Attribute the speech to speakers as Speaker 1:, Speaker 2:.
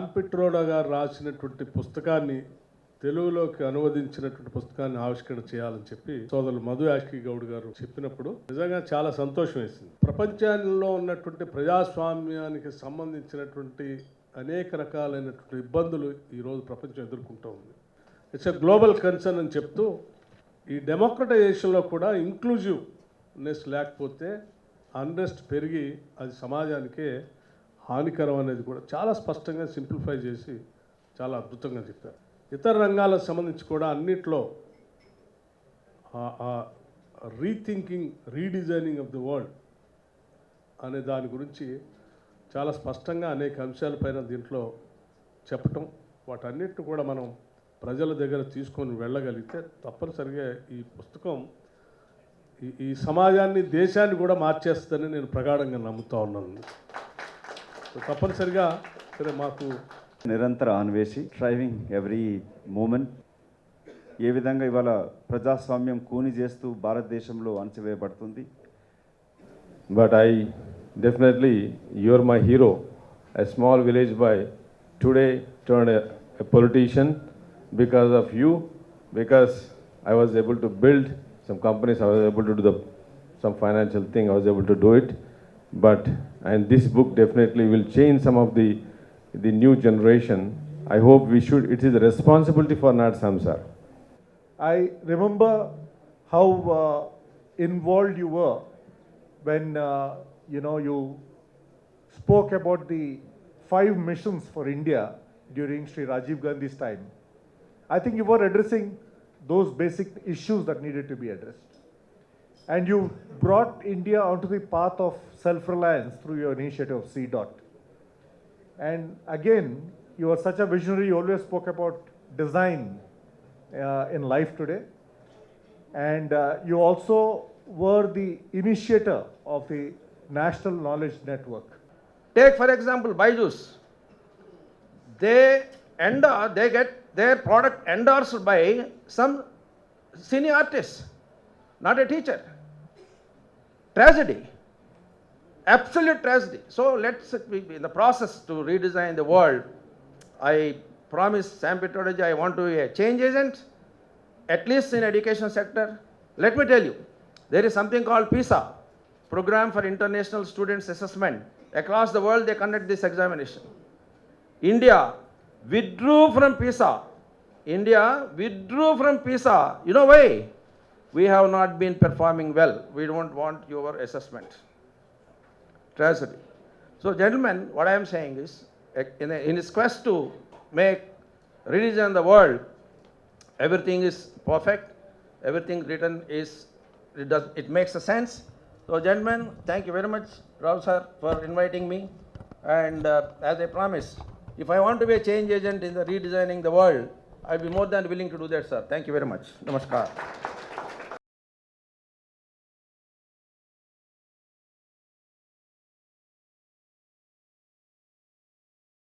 Speaker 1: పిట్రోడా గారు రాసినటువంటి పుస్తకాన్ని తెలుగులోకి అనువదించినటువంటి పుస్తకాన్ని ఆవిష్కరణ చేయాలని చెప్పి సోదరులు మధు యాష్కి గౌడ్ గారు చెప్పినప్పుడు నిజంగా చాలా సంతోషం వేసింది. ప్రపంచంలో ఉన్నటువంటి ప్రజాస్వామ్యానికి సంబంధించినటువంటి అనేక రకాలైనటువంటి ఇబ్బందులు ఈరోజు ప్రపంచం ఎదుర్కొంటూ ఉంది. ఇట్స్ ఎ గ్లోబల్ కన్సర్న్ అని చెప్తూ ఈ డెమోక్రటైజేషన్లో కూడా ఇంక్లూజివ్నెస్ లేకపోతే అన్రెస్ట్ పెరిగి అది సమాజానికే హానికరం అనేది కూడా చాలా స్పష్టంగా సింప్లిఫై చేసి చాలా అద్భుతంగా చెప్పారు. ఇతర రంగాలకు సంబంధించి కూడా అన్నిట్లో rethinking redesigning of the world అనే దాని గురించి చాలా స్పష్టంగా అనేక అంశాలపైన దీంట్లో చెప్పటం వాటన్నిటిని కూడా మనం ప్రజల దగ్గర తీసుకొని వెళ్ళగలిగితే తప్పనిసరిగా ఈ పుస్తకం ఈ ఈ సమాజాన్ని దేశాన్ని కూడా మార్చేస్తుందని నేను ప్రగాఢంగా నమ్ముతా ఉన్నాను తప్పనిసరిగా సరే మాకు
Speaker 2: నిరంతర అన్వేషి డ్రైవింగ్ ఎవ్రీ మూమెంట్. ఏ విధంగా ఇవాళ ప్రజాస్వామ్యం కూని చేస్తూ భారతదేశంలో అణచివేయబడుతుంది.
Speaker 3: But I definitely your my hero a small village boy today turn a politician because of you because I was able to build some companies I was able to do the some financial thing I was able to do it. But, and this book definitely will change some of the, the new generation. I hope we should, it is a responsibility for Nat Samsar.
Speaker 4: I remember how uh, involved you were when uh, you know you spoke about the five missions for India during Sri Rajiv Gandhi's time. I think you were addressing those basic issues that needed to be addressed. And you brought India onto the path of self reliance through your initiative of C. Dot. And again, you are such a visionary, you always spoke about design uh, in life today. And uh, you also were the initiator of the National Knowledge Network.
Speaker 5: Take for example Byju's. They endor, they get their product endorsed by some senior artist, not a teacher. Tragedy. Absolute tragedy. So let's in the process to redesign the world. I promise Sam Petrodaji I want to be a change agent, at least in education sector. Let me tell you, there is something called PISA, Program for International Students Assessment. Across the world, they conduct this examination. India withdrew from PISA. India withdrew from PISA. You know why? We have not been performing well. We don't want your assessment. Tragedy. So, gentlemen, what I am saying is, in, a, in his quest to make religion the world, everything is perfect, everything written is, it does, it makes a sense. So gentlemen, thank you very much, Rao sir, for inviting me. And uh, as I promised, if I want to be a change agent in the redesigning the world, I'll be more than willing to do that, sir. Thank you very much. Namaskar.